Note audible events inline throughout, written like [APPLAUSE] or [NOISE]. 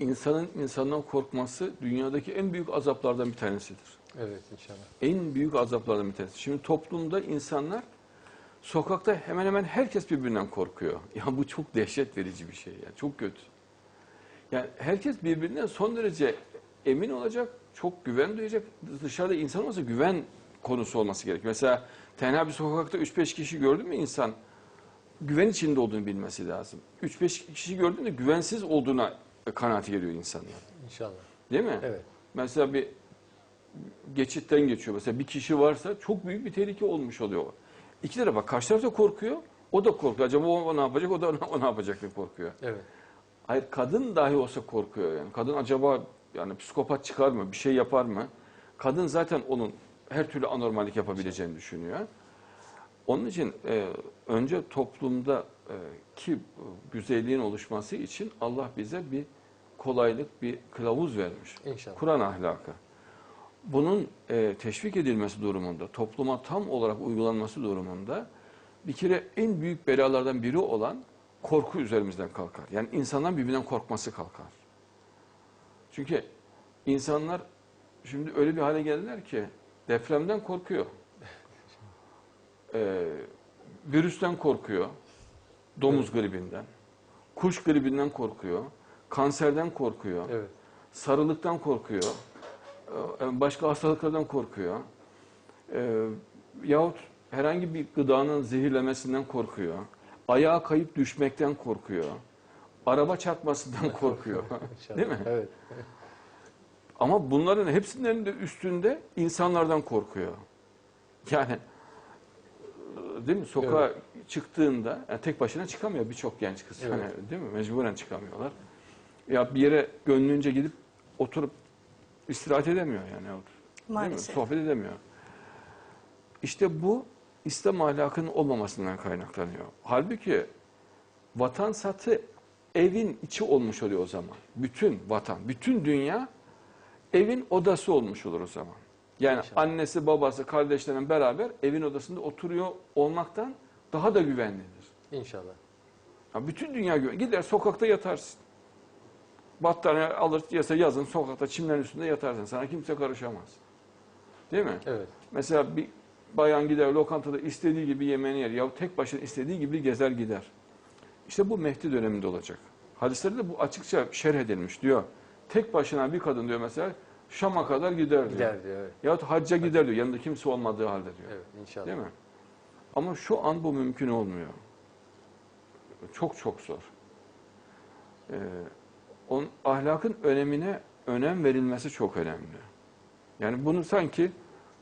insanın insandan korkması dünyadaki en büyük azaplardan bir tanesidir. Evet inşallah. En büyük azaplardan bir tanesi. Şimdi toplumda insanlar sokakta hemen hemen herkes birbirinden korkuyor. [LAUGHS] Ya bu çok dehşet verici bir şey yani çok kötü. Yani herkes birbirinden son derece emin olacak, çok güven duyacak. Dışarıda insan olmasa güven konusu olması gerekiyor. Mesela tenha bir sokakta 3-5 kişi gördün mü insan güven içinde olduğunu bilmesi lazım. 3-5 kişi gördüğünde güvensiz olduğuna kanaati geliyor insanlar. İnşallah. Değil mi? Evet. Mesela bir geçitten geçiyor. Mesela bir kişi varsa çok büyük bir tehlike olmuş oluyor. İki tarafa karşı taraf da korkuyor. O da korkuyor. Acaba o ne yapacak, o da [LAUGHS] o ne yapacak diye korkuyor. Evet. Hayır kadın dahi olsa korkuyor yani. Kadın acaba yani psikopat çıkar mı, bir şey yapar mı? Kadın zaten onun her türlü anormallik yapabileceğini düşünüyor. Onun için e, önce toplumda e, ki güzelliğin oluşması için Allah bize bir kolaylık, bir kılavuz vermiş. İnşallah. Kur'an ahlakı. Bunun e, teşvik edilmesi durumunda, topluma tam olarak uygulanması durumunda bir kere en büyük belalardan biri olan korku üzerimizden kalkar. Yani insanların birbirinden korkması kalkar. Çünkü insanlar şimdi öyle bir hale geldiler ki depremden korkuyor. Virüsten korkuyor. Domuz gribinden. Kuş gribinden korkuyor. Kanserden korkuyor. Evet. Sarılıktan korkuyor. Ee, Başka hastalıklardan korkuyor. Ee, Yahut herhangi bir gıdanın zehirlemesinden korkuyor. Ayağa kayıp düşmekten korkuyor. Araba çarpmasından [LAUGHS] korkuyor. Değil mi? Evet. Ama bunların hepsinin de üstünde insanlardan korkuyor. Yani e, değil mi? Sokağa çıktığında yani tek başına çıkamıyor birçok genç kız. Evet. Yani, değil mi? Mecburen çıkamıyorlar. Ya bir yere gönlünce gidip oturup istirahat edemiyor yani. Maalesef. Sohbet edemiyor. İşte bu İslam ahlakının olmamasından kaynaklanıyor. Halbuki vatan satı evin içi olmuş oluyor o zaman. Bütün vatan, bütün dünya evin odası olmuş olur o zaman. Yani İnşallah. annesi, babası, kardeşlerinin beraber evin odasında oturuyor olmaktan daha da güvenlidir. İnşallah. Ya bütün dünya güven. Gider sokakta yatarsın. Battaniye alır yasa yazın sokakta çimlerin üstünde yatarsın. Sana kimse karışamaz. Değil mi? Evet. Mesela bir bayan gider lokantada istediği gibi yemeğini yer. Ya tek başına istediği gibi gezer gider. İşte bu Mehdi döneminde olacak. Hadislerde de bu açıkça şerh edilmiş diyor. Tek başına bir kadın diyor mesela Şam'a kadar gider diyor. Gider diyor. Evet. Yahut hacca gider diyor. Yanında kimse olmadığı halde diyor. Evet inşallah. Değil mi? Ama şu an bu mümkün olmuyor. Çok çok zor. Ee, on, ahlakın önemine önem verilmesi çok önemli. Yani bunu sanki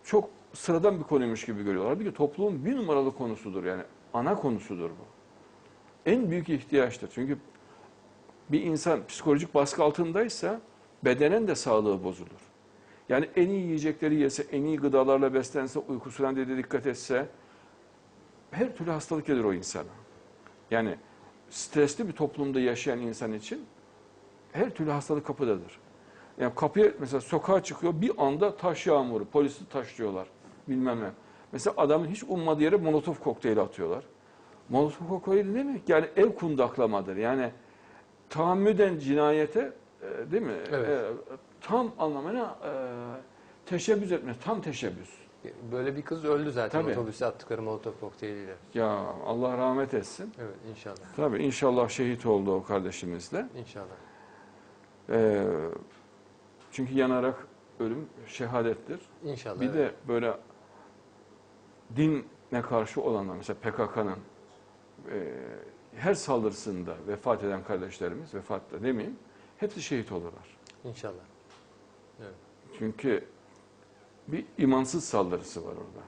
çok sıradan bir konuymuş gibi görüyorlar. Halbuki toplumun bir numaralı konusudur yani. Ana konusudur bu. En büyük ihtiyaçtır. Çünkü bir insan psikolojik baskı altındaysa bedenen de sağlığı bozulur. Yani en iyi yiyecekleri yese, en iyi gıdalarla beslense, uykusuna da dikkat etse her türlü hastalık gelir o insana. Yani stresli bir toplumda yaşayan insan için her türlü hastalık kapıdadır. Yani kapıya mesela sokağa çıkıyor bir anda taş yağmuru, polisi taşlıyorlar bilmem ne. Mesela adamın hiç ummadığı yere molotof kokteyli atıyorlar. Molotof kokteyli ne demek? Yani ev kundaklamadır. Yani tahammüden cinayete e, değil mi? Evet. E, tam anlamına e, teşebbüs etme, tam teşebbüs. Böyle bir kız öldü zaten Tabii. otobüse attıkları molotof kokteyliyle. Ya Allah rahmet etsin. Evet inşallah. Tabii inşallah şehit oldu o kardeşimiz de. İnşallah. Ee, çünkü yanarak ölüm şehadettir. İnşallah. Bir evet. de böyle dinle karşı olanlar mesela PKK'nın e, her saldırısında vefat eden kardeşlerimiz vefat da demeyeyim hepsi şehit olurlar. İnşallah. Evet. Çünkü bir imansız saldırısı var orada.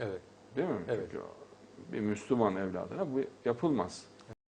Evet. Değil mi? Evet. Çünkü bir Müslüman evladına bu yapılmaz.